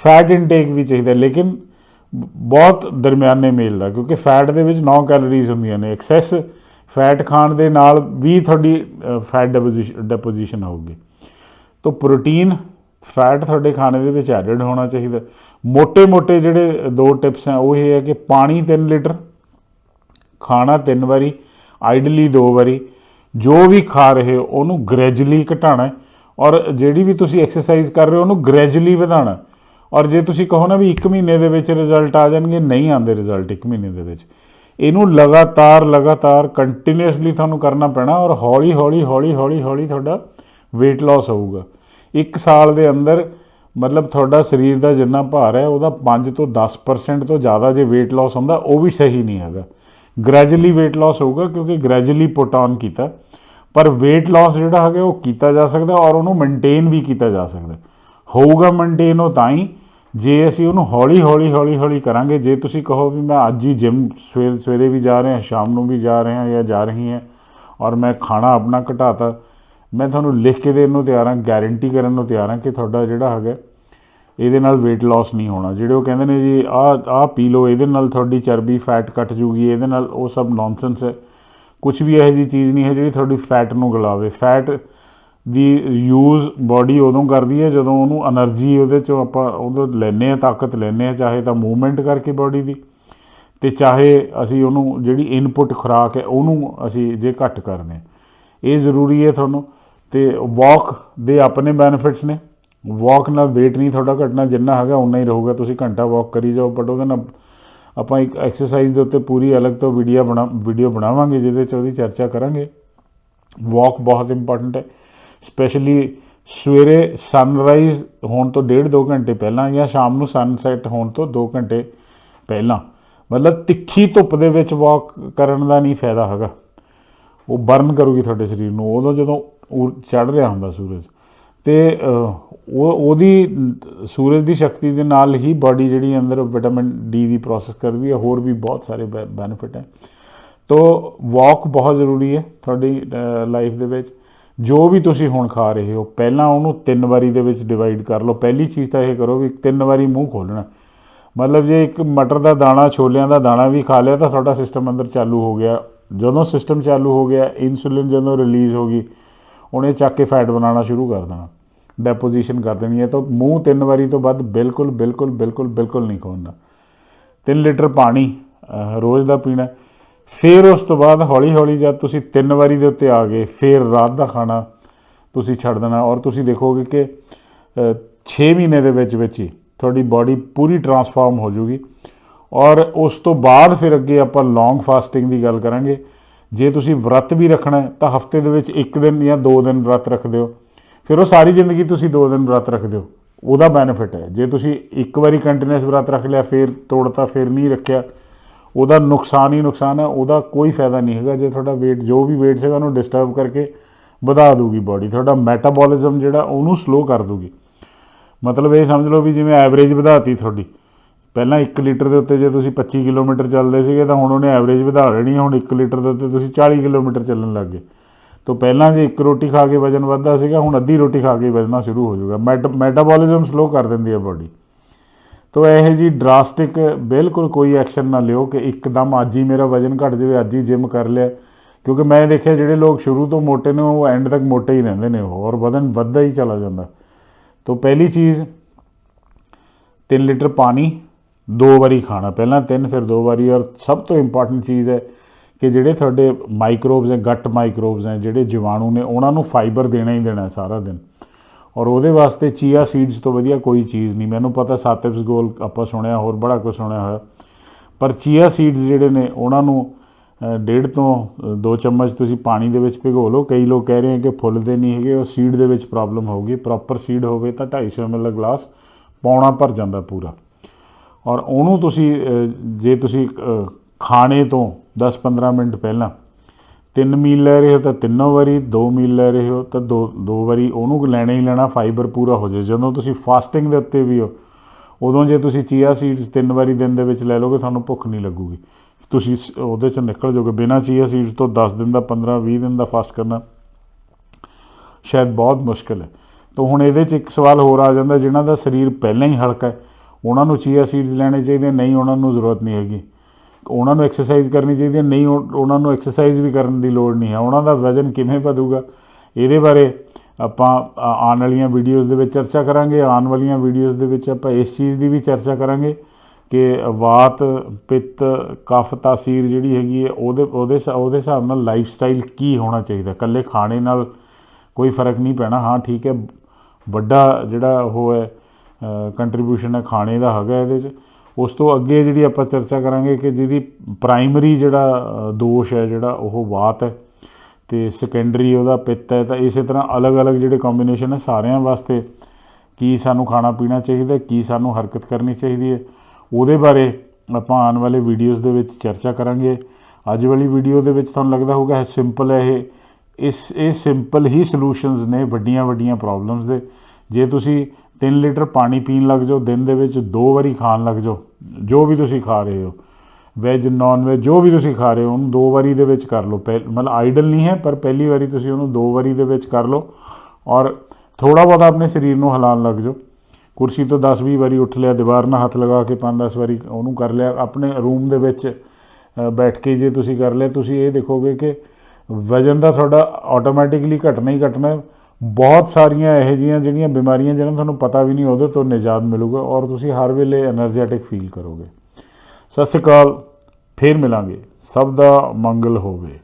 ਫੈਟ ਇਨਟੇਕ ਵੀ ਚਾਹੀਦਾ ਲੇਕਿਨ ਬਹੁਤ ਦਰਮਿਆਨੇ ਮੇਲ ਦਾ, ਕਿਉਂਕਿ ਫੈਟ ਦੇ ਵਿੱਚ 9 ਕੈਲੋਰੀਜ਼ ਹੁੰਦੀਆਂ ਨੇ। ਐਕਸੈਸ ਫੈਟ ਖਾਣ ਦੇ ਨਾਲ ਵੀ ਤੁਹਾਡੀ ਫੈਟ ਡਿਪੋਜੀਸ਼ਨ ਹੋਊਗੀ ਤੋਂ ਪ੍ਰੋਟੀਨ ਫੈਟ ਤੁਹਾਡੇ ਖਾਣੇ ਦੇ ਵਿੱਚ ਐਡਡ ਹੋਣਾ ਚਾਹੀਦਾ। ਮੋٹے-ਮੋٹے ਜਿਹੜੇ ਦੋ ਟਿਪਸ ਆ ਉਹ ਇਹ ਹੈ ਕਿ ਪਾਣੀ 3 ਲੀਟਰ ਖਾਣਾ ਤਿੰਨ ਵਾਰੀ ਆਈਡਲੀ ਦੋ ਵਾਰੀ, ਜੋ ਵੀ ਖਾ ਰਹੇ ਹੋ, ਉਹਨੂੰ ਗ੍ਰੈਜੂਅਲੀ ਘਟਾਣਾ ਔਰ ਜਿਹੜੀ ਵੀ ਤੁਸੀਂ ਐਕਸਰਸਾਈਜ਼ ਕਰ ਰਹੇ ਹੋ, ਉਹਨੂੰ ਗ੍ਰੈਜੂਅਲੀ ਵਧਾਉਣਾ ਔਰ ਜੇ ਤੁਸੀਂ ਕਹੋ ਨਾ ਵੀ 1 ਮਹੀਨੇ ਦੇ ਵਿੱਚ ਰਿਜ਼ਲਟ ਆ ਜਾਣਗੇ, ਨਹੀਂ ਆਉਂਦੇ ਰਿਜ਼ਲਟ 1 ਮਹੀਨੇ ਦੇ ਵਿੱਚ। ਇਹਨੂੰ ਲਗਾਤਾਰ ਲਗਾਤਾਰ ਕੰਟੀਨਿਊਸਲੀ ਤੁਹਾਨੂੰ ਕਰਨਾ ਪੈਣਾ ਔਰ ਹੌਲੀ ਹੌਲੀ ਹੌਲੀ ਹੌਲੀ ਹੌਲੀ ਤੁਹਾਡਾ weight loss ਹੋਊਗਾ। 1 ਸਾਲ ਦੇ ਅੰਦਰ ਮਤਲਬ ਤੁਹਾਡਾ ਸਰੀਰ ਦਾ ਜਿੰਨਾ ਭਾਰ ਹੈ, ਉਹਦਾ 5 ਤੋਂ 10% ਤੋਂ ਜ਼ਿਆਦਾ ਜੇ weight loss ਹੁੰਦਾ, ਉਹ ਵੀ ਸਹੀ ਨਹੀਂ ਹੈਗਾ। ਗ੍ਰੈਜੂਅਲੀ weight loss ਹੋਊਗਾ ਕਿਉਂਕਿ ਗ੍ਰੈਜੂਅਲੀ ਪੁਟ ਔਨ ਕੀਤਾ। ਪਰ weight loss ਜਿਹੜਾ ਹੈਗਾ ਉਹ ਕੀਤਾ ਜਾ ਸਕਦਾ ਔਰ ਉਹਨੂੰ ਮੇਨਟੇਨ ਵੀ ਕੀਤਾ ਜਾ ਸਕਦਾ। ਹੋਊਗਾ ਮੇਨਟੇਨ ਉਹ ਤਾਂ ਹੀ ਜੇ ਅਸੀਂ ਉਹਨੂੰ ਹੌਲੀ ਹੌਲੀ ਹੌਲੀ ਹੌਲੀ ਕਰਾਂਗੇ, ਜੇ ਤੁਸੀਂ ਕਹੋ ਵੀ ਮੈਂ ਅੱਜ ਹੀ ਜਿਮ ਸਵੇਰ ਸਵੇਰੇ ਵੀ ਜਾ ਰਿਹਾ, ਸ਼ਾਮ ਨੂੰ ਵੀ ਜਾ ਰਿਹਾ ਜਾਂ ਜਾ ਰਹੀ ਹਾਂ ਔਰ ਮੈਂ ਖਾਣਾ ਆਪਣਾ ਘਟਾਤਾ, ਮੈਂ ਤੁਹਾਨੂੰ ਲਿਖ ਕੇ ਦੇਣ ਨੂੰ ਤਿਆਰ ਹਾਂ ਗਾਰੰਟੀ ਕਰਨ ਨੂੰ ਤਿਆਰ ਹਾਂ ਕਿ ਤੁਹਾਡਾ ਜਿਹੜਾ ਹੈਗਾ ਇਹਦੇ ਨਾਲ weight loss ਨਹੀਂ ਹੋਣਾ। ਜਿਹੜੇ ਉਹ ਕਹਿੰਦੇ ਨੇ ਜੀ ਆ ਆ ਪੀ ਲਓ, ਇਹਦੇ ਨਾਲ ਤੁਹਾਡੀ ਚਰਬੀ ਫੈਟ ਘਟ ਜੂਗੀ, ਇਹਦੇ ਨਾਲ ਉਹ ਸਭ ਨੌਨਸੈਂਸ ਹੈ। ਕੁਝ ਵੀ ਇਹੋ ਜੀ ਚੀਜ਼ ਨਹੀਂ ਹੈ ਜਿਹੜੀ ਤੁਹਾਡੀ ਫੈਟ ਨੂੰ ਗਲਾਵੇ। ਫੈਟ ਦੀ ਯੂਜ਼ ਬਾਡੀ ਉਦੋਂ ਕਰਦੀ ਹੈ ਜਦੋਂ ਉਹਨੂੰ એનર્ਜੀ ਉਹਦੇ ਚੋਂ ਆਪਾਂ ਉਹਦੇ ਲੈਨੇ ਆ ਤਾਕਤ ਲੈਨੇ ਆ ਚਾਹੇ ਤਾਂ ਮੂਵਮੈਂਟ ਕਰਕੇ ਬਾਡੀ ਦੀ ਤੇ ਚਾਹੇ ਅਸੀਂ ਉਹਨੂੰ ਜਿਹੜੀ ਇਨਪੁਟ ਖੁਰਾਕ ਹੈ ਉਹਨੂੰ ਅਸੀਂ ਜੇ ਘੱਟ ਕਰਨੇ। ਇਹ ਜ਼ਰੂਰੀ ਹੈ ਤੁਹਾਨੂੰ ਤੇ ਵਾਕ ਦੇ ਆਪਣੇ ਬੈਨੀਫਿਟਸ ਨੇ। ਵਾਕ ਨਾਲ weight ਨਹੀਂ ਤੁਹਾਡਾ ਘਟਣਾ, ਜਿੰਨਾ ਹੈਗਾ ਉਨਾ ਹੀ ਰਹੂਗਾ। ਤੁਸੀਂ ਘੰਟਾ ਵਾਕ ਕਰੀ ਜਾਓ ਬਟ ਉਹਦੇ ਨਾਲ ਆਪਾਂ ਇੱਕ ਐਕਸਰਸਾਈਜ਼ ਦੇ ਉੱਤੇ ਪੂਰੀ ਅਲੱਗ ਤੋਂ ਵੀਡੀਓ ਬਣਾ ਵੀਡੀਓ ਬਣਾਵਾਂਗੇ, ਜਿਹਦੇ 'ਚ ਉਹਦੀ ਚਰਚਾ ਕਰਾਂਗੇ। ਵਾਕ ਬਹੁਤ ਇੰਪੋਰਟੈਂਟ ਹੈ ਸਪੈਸ਼ਲੀ ਸਵੇਰੇ ਸਨਰਾਈਜ਼ ਹੋਣ ਤੋਂ ਡੇਢ ਦੋ ਘੰਟੇ ਪਹਿਲਾਂ ਜਾਂ ਸ਼ਾਮ ਨੂੰ ਸਨਸੈਟ ਹੋਣ ਤੋਂ 2 ਘੰਟੇ ਪਹਿਲਾਂ। ਮਤਲਬ ਤਿੱਖੀ ਧੁੱਪ ਦੇ ਵਿੱਚ ਵਾਕ ਕਰਨ ਦਾ ਨਹੀਂ ਫਾਇਦਾ ਹੈਗਾ। ਉਹ ਬਰਨ ਕਰੂਗੀ ਤੁਹਾਡੇ ਸਰੀਰ ਨੂੰ। ਉਦੋਂ ਜਦੋਂ ਚੜ ਰਿਹਾ ਹੁੰਦਾ ਸੂਰਜ ਤੇ ਉਹ, ਉਹਦੀ ਸੂਰਜ ਦੀ ਸ਼ਕਤੀ ਦੇ ਨਾਲ ਹੀ ਬਾਡੀ ਜਿਹੜੀ ਅੰਦਰ ਵਿਟਾਮਿਨ ਡੀ ਦੀ ਪ੍ਰੋਸੈਸ ਕਰਦੀ ਹੈ, ਹੋਰ ਵੀ ਬਹੁਤ ਸਾਰੇ ਬੈਨੀਫਿਟ ਹੈ। ਤੋ ਵਾਕ ਬਹੁਤ ਜ਼ਰੂਰੀ ਹੈ ਤੁਹਾਡੀ ਲਾਈਫ ਦੇ ਵਿੱਚ। ਜੋ ਵੀ ਤੁਸੀਂ ਹੁਣ ਖਾ ਰਹੇ ਹੋ, ਪਹਿਲਾਂ ਉਹਨੂੰ ਤਿੰਨ ਵਾਰੀ ਦੇ ਵਿੱਚ ਡਿਵਾਈਡ ਕਰ ਲਓ। ਪਹਿਲੀ ਚੀਜ਼ ਤਾਂ ਇਹ ਕਰੋ ਵੀ ਤਿੰਨ ਵਾਰੀ ਮੂੰਹ ਖੋਲਣਾ। ਮਤਲਬ ਜੇ ਇੱਕ ਮਟਰ ਦਾ ਦਾਣਾ, ਛੋਲਿਆਂ ਦਾ ਦਾਣਾ ਵੀ ਖਾ ਲਿਆ ਤਾਂ ਤੁਹਾਡਾ ਸਿਸਟਮ ਅੰਦਰ ਚਾਲੂ ਹੋ ਗਿਆ। ਜਦੋਂ ਸਿਸਟਮ ਚਾਲੂ ਹੋ ਗਿਆ ਇਨਸੂਲਿਨ ਜਦੋਂ ਰਿਲੀਜ਼ ਹੋ ਗਈ ਉਹਨੇ ਚੱਕ ਕੇ ਫੈਟ ਬਣਾਉਣਾ ਸ਼ੁਰੂ ਕਰ ਦੇਣਾ। ਡੈਪੋਜੀਸ਼ਨ ਕਰ ਦੇਣੀ ਹੈ ਤਾਂ ਮੂੰਹ ਤਿੰਨ ਵਾਰੀ ਤੋਂ ਵੱਧ ਬਿਲਕੁਲ ਬਿਲਕੁਲ ਬਿਲਕੁਲ ਬਿਲਕੁਲ ਨਹੀਂ ਖੋਲਣਾ। 3 ਲੀਟਰ ਪਾਣੀ ਰੋਜ਼ ਦਾ ਪੀਣਾ। ਫਿਰ ਉਸ ਤੋਂ ਬਾਅਦ ਹੌਲੀ ਹੌਲੀ ਜਦ ਤੁਸੀਂ ਤਿੰਨ ਵਾਰੀ ਦੇ ਉੱਤੇ ਆ ਗਏ, ਫਿਰ ਰਾਤ ਦਾ ਖਾਣਾ ਤੁਸੀਂ ਛੱਡ ਦੇਣਾ। ਔਰ ਤੁਸੀਂ ਦੇਖੋਗੇ ਕਿ 6 ਮਹੀਨੇ ਦੇ ਵਿੱਚ ਵਿੱਚ ਹੀ ਤੁਹਾਡੀ ਬਾਡੀ ਪੂਰੀ ਟਰਾਂਸਫਾਰਮ ਹੋ ਜਾਊਗੀ ਔਰ ਉਸ ਤੋਂ ਬਾਅਦ ਫਿਰ ਅੱਗੇ ਆਪਾਂ ਲੌਂਗ ਫਾਸਟਿੰਗ ਦੀ ਗੱਲ ਕਰਾਂਗੇ। ਜੇ ਤੁਸੀਂ ਵਰਤ ਵੀ ਰੱਖਣਾ ਤਾਂ ਹਫ਼ਤੇ ਦੇ ਵਿੱਚ ਇੱਕ ਦਿਨ ਜਾਂ ਦੋ ਦਿਨ ਵਰਤ ਰੱਖਦੇ ਹੋ। ਫਿਰ ਉਹ ਸਾਰੀ ਜ਼ਿੰਦਗੀ ਤੁਸੀਂ ਦੋ ਦਿਨ ਵਰਤ ਰੱਖਦੇ ਹੋ। ਉਹਦਾ ਬੈਨੀਫਿਟ ਹੈ। ਜੇ ਤੁਸੀਂ ਇੱਕ ਵਾਰੀ ਕੰਟੀਨਿਊਸ ਵਰਤ ਰੱਖ ਲਿਆ, ਫਿਰ ਤੋੜਤਾ, ਫਿਰ ਨਹੀਂ ਰੱਖਿਆ, ਉਹਦਾ ਨੁਕਸਾਨ ਹੀ ਨੁਕਸਾਨ ਹੈ। ਉਹਦਾ ਕੋਈ ਫਾਇਦਾ ਨਹੀਂ ਹੈਗਾ। ਜੇ ਤੁਹਾਡਾ weight, ਜੋ ਵੀ weight ਸੀਗਾ, ਉਹਨੂੰ ਡਿਸਟਰਬ ਕਰਕੇ ਵਧਾ ਦੂਗੀ ਬਾਡੀ ਤੁਹਾਡਾ ਮੈਟਾਬੋਲਿਜ਼ਮ ਜਿਹੜਾ, ਉਹਨੂੰ ਸਲੋ ਕਰ ਦੂਗੀ। ਮਤਲਬ ਇਹ ਸਮਝ ਲਓ ਵੀ ਜਿਵੇਂ ਐਵਰੇਜ ਵਧਾਤੀ ਤੁਹਾਡੀ ਪਹਿਲਾਂ 1 ਲੀਟਰ ਦੇ ਉੱਤੇ ਜੇ ਤੁਸੀਂ 25 ਕਿਲੋਮੀਟਰ ਚੱਲਦੇ ਸੀਗੇ ਤਾਂ ਹੁਣ ਉਹਨੇ ਐਵਰੇਜ ਵਧਾ ਲੈਣੀ ਹੈ ਹੁਣ 1 ਲੀਟਰ ਦੇ ਉੱਤੇ ਤੁਸੀਂ 40 ਕਿਲੋਮੀਟਰ ਚੱਲਣ ਲੱਗ ਗਏ। ਤੋਂ ਪਹਿਲਾਂ ਜੇ ਇੱਕ ਰੋਟੀ ਖਾ ਕੇ ਵਜਨ ਵੱਧਦਾ ਸੀਗਾ, ਹੁਣ ਅੱਧੀ ਰੋਟੀ ਖਾ ਕੇ ਵਧਣਾ ਸ਼ੁਰੂ ਹੋ ਜਾਊਗਾ। ਮੈਟਾਬੋਲਿਜ਼ਮ ਸਲੋ ਕਰ ਦਿੰਦੀ ਹੈ ਬਾਡੀ ਤੋ ਇਹ ਜੀ ਡਰਾਸਟਿਕ ਬਿਲਕੁਲ ਕੋਈ ਐਕਸ਼ਨ ਨਾ ਲਿਓ ਕਿ ਇੱਕਦਮ ਅੱਜ ਹੀ ਮੇਰਾ ਵਜਨ ਘਟ ਜਾਵੇ, ਅੱਜ ਹੀ ਜਿਮ ਕਰ ਲਿਆ। ਕਿਉਂਕਿ ਮੈਂ ਦੇਖਿਆ ਜਿਹੜੇ ਲੋਕ ਸ਼ੁਰੂ ਤੋਂ ਮੋਟੇ ਨੇ, ਉਹ ਐਂਡ ਤੱਕ ਮੋਟੇ ਹੀ ਰਹਿੰਦੇ ਨੇ ਉਹ, ਔਰ ਵਜਨ ਵੱਧਦਾ ਹੀ ਚਲਾ ਜਾਂਦਾ। ਤੋ ਪਹਿਲੀ ਚੀਜ਼ 3 ਲੀਟਰ ਪਾਣੀ ਦੋ ਵਾਰੀ ਖਾਣਾ। ਪਹਿਲਾਂ ਤਿੰਨ ਫਿਰ ਦੋ ਵਾਰੀ। ਔਰ ਸਭ ਤੋਂ ਇੰਪੋਰਟੈਂਟ ਚੀਜ਼ ਹੈ ਕਿ ਜਿਹੜੇ ਤੁਹਾਡੇ ਮਾਈਕਰੋਬਸ ਹੈ ਗੱਟ ਮਾਈਕਰੋਬਸ ਹੈ ਜਿਹੜੇ ਜੀਵਾਣੂ ਨੇ ਉਹਨਾਂ ਨੂੰ ਫਾਈਬਰ ਦੇਣਾ ਹੀ ਦੇਣਾ ਸਾਰਾ ਦਿਨ। ਔਰ ਉਹਦੇ ਵਾਸਤੇ ਚੀਆ ਸੀਡਸ ਤੋਂ ਵਧੀਆ ਕੋਈ ਚੀਜ਼ ਨਹੀਂ। ਮੈਨੂੰ ਪਤਾ ਸਾਤਿਪਸ ਗੋਲ ਆਪਾਂ ਸੁਣਿਆ ਹੋਰ ਬੜਾ ਕੁਝ ਸੁਣਿਆ ਹੋਇਆ। ਪਰ ਚੀਆ ਸੀਡਸ ਜਿਹੜੇ ਨੇ ਉਹਨਾਂ ਨੂੰ ਡੇਢ ਤੋਂ ਅ, ਦੋ ਚਮਚ ਤੁਸੀਂ ਪਾਣੀ ਦੇ ਵਿੱਚ ਭਿਗੋ ਲਓ। ਕਈ ਲੋਕ ਕਹਿ ਰਹੇ ਹੈ ਕਿ ਫੁੱਲਦੇ ਨਹੀਂ ਹੈਗੇ ਉਹ ਸੀਡ ਦੇ ਵਿੱਚ ਪ੍ਰੋਬਲਮ ਹੋਊਗੀ। ਪ੍ਰੋਪਰ ਸੀਡ ਹੋਵੇ ਤਾਂ 250 ml ਦਾ ਗਲਾਸ ਪੌਣਾ ਭਰ ਜਾਂਦਾ ਪੂਰਾ। ਔਰ ਉਹਨੂੰ ਤੁਸੀਂ ਜੇ ਤੁਸੀਂ ਖਾਣੇ ਤੋਂ 10-15 ਮਿੰਟ ਪਹਿਲਾਂ ਤਿੰਨ ਮੀਲ ਲੈ ਰਹੇ ਹੋ ਤਾਂ ਤਿੰਨੋਂ ਵਾਰੀ, ਦੋ ਮੀਲ ਲੈ ਰਹੇ ਹੋ ਤਾਂ ਦੋ ਦੋ ਵਾਰੀ ਉਹਨੂੰ ਲੈਣਾ ਹੀ ਲੈਣਾ ਫਾਈਬਰ ਪੂਰਾ ਹੋ ਜਾਏ। ਜਦੋਂ ਤੁਸੀਂ ਫਾਸਟਿੰਗ ਦੇ ਉੱਤੇ ਵੀ ਹੋ, ਉਦੋਂ ਜੇ ਤੁਸੀਂ ਚੀਆ ਸੀਡਸ ਤਿੰਨ ਵਾਰੀ ਦਿਨ ਦੇ ਵਿੱਚ ਲੈ ਲਓਗੇ, ਤੁਹਾਨੂੰ ਭੁੱਖ ਨਹੀਂ ਲੱਗੂਗੀ। ਤੁਸੀਂ ਸ- ਉਹਦੇ ਚ ਨਿਕਲ ਜਾਓਗੇ। ਬਿਨਾਂ ਚੀਆ ਸੀਡਸ ਤੋਂ 10 ਦਿਨ ਦਾ 15 20 ਦਿਨ ਦਾ ਫਾਸਟ ਕਰਨਾ ਸ਼ਾਇਦ ਬਹੁਤ ਮੁਸ਼ਕਲ ਹੈ। ਤਾਂ ਹੁਣ ਇਹਦੇ 'ਚ ਇੱਕ ਸਵਾਲ ਹੋਰ ਆ ਜਾਂਦਾ, ਜਿਨ੍ਹਾਂ ਦਾ ਸਰੀਰ ਪਹਿਲਾਂ ਹੀ ਹਲਕਾ ਹੈ ਉਹਨਾਂ ਨੂੰ ਚੀਆ ਸੀਡਸ ਲੈਣੇ ਚਾਹੀਦੇ, ਨਹੀਂ ਉਹਨਾਂ ਨੂੰ ਜ਼ਰੂਰਤ ਨਹੀਂ ਹੈਗੀ। ਉਹਨਾਂ ਨੂੰ ਐਕਸਰਸਾਈਜ਼ ਕਰਨੀ ਚਾਹੀਦੀ ਹੈ, ਨਹੀਂ ਉਹਨਾਂ ਨੂੰ ਐਕਸਰਸਾਈਜ਼ ਵੀ ਕਰਨ ਦੀ ਲੋੜ ਨਹੀਂ ਹੈ। ਉਹਨਾਂ ਦਾ ਵਜ਼ਨ ਕਿਵੇਂ ਵਧੂਗਾ? ਇਹਦੇ ਬਾਰੇ ਆਪਾਂ ਆਉਣ ਵਾਲੀਆਂ ਵੀਡੀਓਜ਼ ਦੇ ਵਿੱਚ ਚਰਚਾ ਕਰਾਂਗੇ। ਆਉਣ ਵਾਲੀਆਂ ਵੀਡੀਓਜ਼ ਦੇ ਵਿੱਚ ਆਪਾਂ ਇਸ ਚੀਜ਼ ਦੀ ਵੀ ਚਰਚਾ ਕਰਾਂਗੇ ਕਿ ਵਾਤ, ਪਿੱਤ, ਕਫ, ਤਾਸੀਰ ਜਿਹੜੀ ਹੈਗੀ ਹੈ, ਉਹਦੇ ਉਹਦੇ ਹਿਸਾ- ਉਹਦੇ ਹਿਸਾਬ ਨਾਲ ਲਾਈਫ ਸਟਾਈਲ ਕੀ ਹੋਣਾ ਚਾਹੀਦਾ? ਇਕੱਲੇ ਖਾਣੇ ਨਾਲ ਕੋਈ ਫ਼ਰਕ ਨਹੀਂ ਪੈਣਾ। ਹਾਂ, ਠੀਕ ਹੈ, ਵੱਡਾ ਜਿਹੜਾ ਉਹ ਹੈ ਕੰਟਰੀਬਿਊਸ਼ਨ ਹੈ ਖਾਣੇ ਦਾ ਹੈਗਾ ਇਹਦੇ 'ਚ। ਉਸ ਤੋਂ ਅੱਗੇ ਜਿਹੜੀ ਆਪਾਂ ਚਰਚਾ ਕਰਾਂਗੇ ਕਿ ਜਿਹਦੀ ਪ੍ਰਾਇਮਰੀ ਜਿਹੜਾ ਦੋਸ਼ ਹੈ ਜਿਹੜਾ, ਉਹ ਵਾਤ ਹੈ। ਤੇ ਸੈਕੰਡਰੀ ਉਹਦਾ ਪਿੱਤ ਹੈ। ਤਾਂ ਇਸੇ ਤਰ੍ਹਾਂ ਅਲੱਗ-ਅਲੱਗ ਜਿਹੜੇ ਕੰਬੀਨੇਸ਼ਨ ਹੈ ਸਾਰਿਆਂ ਵਾਸਤੇ ਕੀ ਸਾਨੂੰ ਖਾਣਾ ਪੀਣਾ ਚਾਹੀਦਾ, ਕੀ ਸਾਨੂੰ ਹਰਕਤ ਕਰਨੀ ਚਾਹੀਦੀ ਹੈ। ਉਹਦੇ ਬਾਰੇ ਆਪਾਂ ਆਉਣ ਵਾਲੇ ਵੀਡੀਓਜ਼ ਦੇ ਵਿੱਚ ਚਰਚਾ ਕਰਾਂਗੇ। ਅੱਜ ਵਾਲੀ ਵੀਡੀਓ ਦੇ ਵਿੱਚ ਤੁਹਾਨੂੰ ਲੱਗਦਾ ਹੋਊਗਾ ਸਿੰਪਲ ਹੈ ਇਹ। ਇਸ, ਇਹ ਸਿੰਪਲ ਹੀ ਸੋਲੂਸ਼ਨਸ ਨੇ ਵੱਡੀਆਂ ਵੱਡੀਆਂ ਪ੍ਰੋਬਲਮਸ ਦੇ। ਜੇ ਤੁਸੀਂ 3 ਲੀਟਰ ਪਾਣੀ ਪੀਣ ਲੱਗ ਜਾਓ, ਦਿਨ ਦੇ ਵਿੱਚ ਦੋ ਵਾਰੀ ਖਾਣ ਲੱਗ ਜਾਓ, ਜੋ ਵੀ ਤੁਸੀਂ ਖਾ ਰਹੇ ਹੋ। ਵੈਜ ਨਾਨ ਵੈਜ ਜੋ ਵੀ ਤੁਸੀਂ ਖਾ ਰਹੇ ਹੋ, ਉਹਨੂੰ ਦੋ ਵਾਰੀ ਦੇ ਵਿੱਚ ਕਰ ਲਓ। ਪਹਿ- ਮਤਲਬ ਆਈਡਲ ਨਹੀਂ ਹੈ, ਪਰ ਪਹਿਲੀ ਵਾਰੀ ਤੁਸੀਂ ਉਹਨੂੰ ਦੋ ਵਾਰੀ ਦੇ ਵਿੱਚ ਕਰ ਲਓ ਔਰ ਥੋੜਾ ਬਹੁਤਾ ਆਪਣੇ ਸਰੀਰ ਨੂੰ ਹਿਲਾਉਣ ਲੱਗ ਜਾਓ। ਕੁਰਸੀ ਤੋਂ 10-20 ਵਾਰੀ ਉੱਠ ਲਿਆ, ਦੀਵਾਰ ਨਾਲ ਹੱਥ ਲਗਾ ਕੇ 5-10 ਵਾਰੀ ਉਹਨੂੰ ਕਰ ਲਿਆ। ਆਪਣੇ ਰੂਮ ਦੇ ਵਿੱਚ ਬੈਠ ਕੇ ਜੇ ਤੁਸੀਂ ਕਰ ਲਿਆ, ਤੁਸੀਂ ਇਹ ਦੇਖੋਗੇ ਕਿ ਵਜਨ ਦਾ ਤੁਹਾਡਾ ਆਟੋਮੈਟਿਕਲੀ ਘਟਣਾ ਹੀ ਘਟਣਾ ਬਹੁਤ ਸਾਰੀਆਂ ਇਹੋ ਜਿਹੀਆਂ ਜਿਹੜੀਆਂ ਬਿਮਾਰੀਆਂ ਜਿਹਨਾਂ ਤੁਹਾਨੂੰ ਪਤਾ ਵੀ ਨਹੀਂ, ਉਹਦੇ ਤੋਂ ਨਿਜਾਤ ਮਿਲੂਗਾ ਔਰ ਤੁਸੀਂ ਹਰ ਵੇਲੇ એનર્ਜੈਟਿਕ ਫੀਲ ਕਰੋਗੇ। ਸਤਿ ਸ਼੍ਰੀ ਅਕਾਲ, ਫੇਰ ਮਿਲਾਂਗੇ। ਸਭ ਦਾ ਮੰਗਲ ਹੋਵੇ।